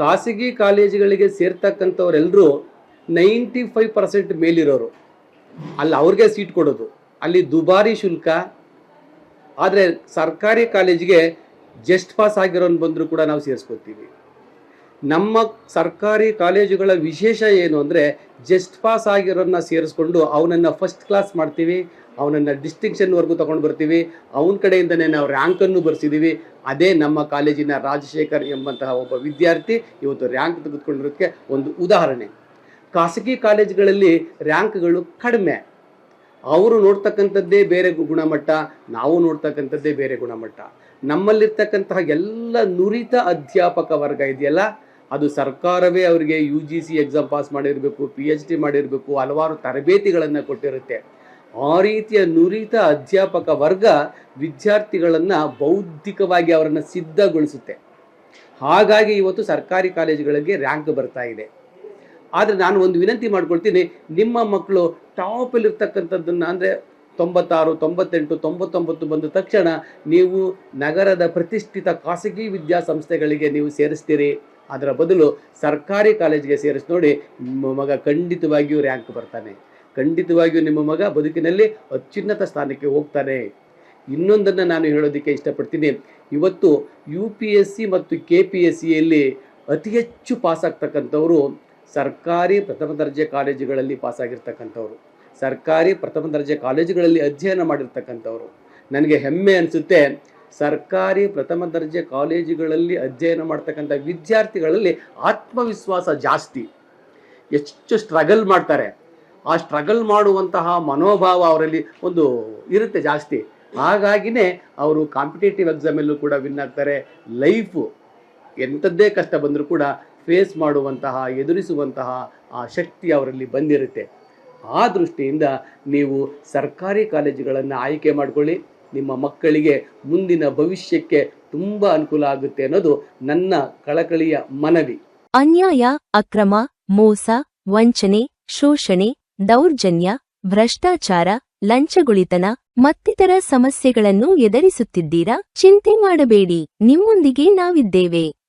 ಖಾಸಗಿ ಕಾಲೇಜುಗಳಿಗೆ ಸೇರ್ತಕ್ಕಂಥವ್ರೆಲ್ಲರೂ ನೈಂಟಿ ಫೈವ್ ಪರ್ಸೆಂಟ್ ಮೇಲಿರೋರು. ಅಲ್ಲಿ ಅವ್ರಿಗೆ ಸೀಟ್ ಕೊಡೋದು. ಅಲ್ಲಿ ದುಬಾರಿ ಶುಲ್ಕ. ಆದರೆ ಸರ್ಕಾರಿ ಕಾಲೇಜಿಗೆ ಜಸ್ಟ್ ಪಾಸ್ ಆಗಿರೋನ್ ಬಂದರೂ ಕೂಡ ನಾವು ಸೇರಿಸ್ಕೊತೀವಿ. ನಮ್ಮ ಸರ್ಕಾರಿ ಕಾಲೇಜುಗಳ ವಿಶೇಷ ಏನು ಅಂದರೆ ಜಸ್ಟ್ ಪಾಸ್ ಆಗಿರೋನ್ನ ಸೇರಿಸ್ಕೊಂಡು ಅವನನ್ನು ಫಸ್ಟ್ ಕ್ಲಾಸ್ ಮಾಡ್ತೀವಿ. ಅವನನ್ನು ಡಿಸ್ಟಿಂಕ್ಷನ್ವರೆಗೂ ತೊಗೊಂಡು ಬರ್ತೀವಿ. ಅವನ ಕಡೆಯಿಂದನೇ ನಾವು ರ್ಯಾಂಕನ್ನು ಬರೆಸಿದ್ದೀವಿ ಅದೇ ನಮ್ಮ ಕಾಲೇಜಿನ ರಾಜಶೇಖರ್ ಎಂಬಂತಹ ಒಬ್ಬ ವಿದ್ಯಾರ್ಥಿ ಇವತ್ತು ರ್ಯಾಂಕ್ ತೆಗೆದುಕೊಂಡಿರೋದಕ್ಕೆ ಒಂದು ಉದಾಹರಣೆ. ಖಾಸಗಿ ಕಾಲೇಜುಗಳಲ್ಲಿ ರ್ಯಾಂಕ್ಗಳು ಕಡಿಮೆ. ಅವರು ನೋಡ್ತಕ್ಕಂಥದ್ದೇ ಬೇರೆ ಗುಣಮಟ್ಟ, ನಾವು ನೋಡ್ತಕ್ಕಂಥದ್ದೇ ಬೇರೆ ಗುಣಮಟ್ಟ. ನಮ್ಮಲ್ಲಿರ್ತಕ್ಕಂತಹ ಎಲ್ಲ ನುರಿತ ಅಧ್ಯಾಪಕ ವರ್ಗ ಇದೆಯಲ್ಲ, ಅದು ಸರ್ಕಾರವೇ ಅವರಿಗೆ U G C exam pass ಮಾಡಿರಬೇಕು ಪಿ ಎಚ್ ಡಿ ಮಾಡಿರಬೇಕು, ಹಲವಾರು ತರಬೇತಿಗಳನ್ನು ಕೊಟ್ಟಿರುತ್ತೆ. ಆ ರೀತಿಯ ನುರಿತ ಅಧ್ಯಾಪಕ ವರ್ಗ ವಿದ್ಯಾರ್ಥಿಗಳನ್ನು ಬೌದ್ಧಿಕವಾಗಿ ಅವರನ್ನು ಸಿದ್ಧಗೊಳಿಸುತ್ತೆ. ಹಾಗಾಗಿ ಇವತ್ತು ಸರ್ಕಾರಿ ಕಾಲೇಜುಗಳಿಗೆ ರ್ಯಾಂಕ್ ಬರ್ತಾ ಇದೆ. ಆದರೆ ನಾನು ಒಂದು ವಿನಂತಿ ಮಾಡ್ಕೊಳ್ತೀನಿ, ನಿಮ್ಮ ಮಕ್ಕಳು ಟಾಪಲ್ಲಿರ್ತಕ್ಕಂಥದ್ದನ್ನು ಅಂದರೆ ತೊಂಬತ್ತಾರು, ತೊಂಬತ್ತೆಂಟು, ತೊಂಬತ್ತೊಂಬತ್ತು ಬಂದ ತಕ್ಷಣ ನೀವು ನಗರದ ಪ್ರತಿಷ್ಠಿತ ಖಾಸಗಿ ವಿದ್ಯಾಸಂಸ್ಥೆಗಳಿಗೆ ನೀವು ಸೇರಿಸ್ತೀರಿ. ಅದರ ಬದಲು ಸರ್ಕಾರಿ ಕಾಲೇಜಿಗೆ ಸೇರಿಸಿ ನೋಡಿ ಮಗ ಖಂಡಿತವಾಗಿಯೂ ರ್ಯಾಂಕ್ ಬರ್ತಾನೆ. ಖಂಡಿತವಾಗಿಯೂ ನಿಮ್ಮ ಮಗ ಬದುಕಿನಲ್ಲಿ ಅತ್ಯುನ್ನತ ಸ್ಥಾನಕ್ಕೆ ಹೋಗ್ತಾನೆ. ಇನ್ನೊಂದನ್ನು ನಾನು ಹೇಳೋದಕ್ಕೆ ಇಷ್ಟಪಡ್ತೀನಿ. ಇವತ್ತು ಯು ಪಿ ಎಸ್ ಸಿ ಮತ್ತು ಕೆ ಪಿ ಎಸ್ ಸಿಯಲ್ಲಿ ಅತಿ ಹೆಚ್ಚು ಪಾಸ್ ಆಗ್ತಕ್ಕಂಥವ್ರು ಸರ್ಕಾರಿ ಪ್ರಥಮ ದರ್ಜೆ ಕಾಲೇಜುಗಳಲ್ಲಿ ಪಾಸಾಗಿರ್ತಕ್ಕಂಥವ್ರು ಸರ್ಕಾರಿ ಪ್ರಥಮ ದರ್ಜೆ ಕಾಲೇಜುಗಳಲ್ಲಿ ಅಧ್ಯಯನ ಮಾಡಿರ್ತಕ್ಕಂಥವ್ರು. ನನಗೆ ಹೆಮ್ಮೆ ಅನಿಸುತ್ತೆ. ಸರ್ಕಾರಿ ಪ್ರಥಮ ದರ್ಜೆ ಕಾಲೇಜುಗಳಲ್ಲಿ ಅಧ್ಯಯನ ಮಾಡ್ತಕ್ಕಂಥ ವಿದ್ಯಾರ್ಥಿಗಳಲ್ಲಿ ಆತ್ಮವಿಶ್ವಾಸ ಜಾಸ್ತಿ. ಎಷ್ಟು ಸ್ಟ್ರಗಲ್ ಮಾಡ್ತಾರೆ. ಆ ಸ್ಟ್ರಗಲ್ ಮಾಡುವಂತಹ ಮನೋಭಾವ ಅವರಲ್ಲಿ ಒಂದು ಇರುತ್ತೆ ಜಾಸ್ತಿ. ಹಾಗಾಗಿನೇ ಅವರು ಕಾಂಪಿಟೇಟಿವ್ ಎಕ್ಸಾಮಲ್ಲೂ ಕೂಡ ವಿನ್ ಆಗ್ತಾರೆ. ಲೈಫು ಎಂಥದ್ದೇ ಕಷ್ಟ ಬಂದರೂ ಕೂಡ ಫೇಸ್ ಮಾಡುವಂತಹ, ಎದುರಿಸುವಂತಹ ಆ ಶಕ್ತಿ ಅವರಲ್ಲಿ ಬಂದಿರುತ್ತೆ. ಆ ದೃಷ್ಟಿಯಿಂದ ನೀವು ಸರ್ಕಾರಿ ಕಾಲೇಜುಗಳನ್ನು ಆಯ್ಕೆ ಮಾಡಿಕೊಳ್ಳಿ. ನಿಮ್ಮ ಮಕ್ಕಳಿಗೆ ಮುಂದಿನ ಭವಿಷ್ಯಕ್ಕೆ ತುಂಬ ಅನುಕೂಲ ಆಗುತ್ತೆ ಅನ್ನೋದು ನನ್ನ ಕಳಕಳಿಯ ಮನವಿ. ಅನ್ಯಾಯ, ಅಕ್ರಮ, ಮೋಸ, ವಂಚನೆ, ಶೋಷಣೆ ದೌರ್ಜನ್ಯ ಭ್ರಷ್ಟಾಚಾರ ಲಂಚಗುಳಿತನ ಮತ್ತಿತರ ಸಮಸ್ಯೆಗಳನ್ನು ಎದುರಿಸುತ್ತಿದ್ದೀರಾ? ಚಿಂತೆ ಮಾಡಬೇಡಿ ನಿಮ್ಮೊಂದಿಗೆ ನಾವಿದ್ದೇವೆ.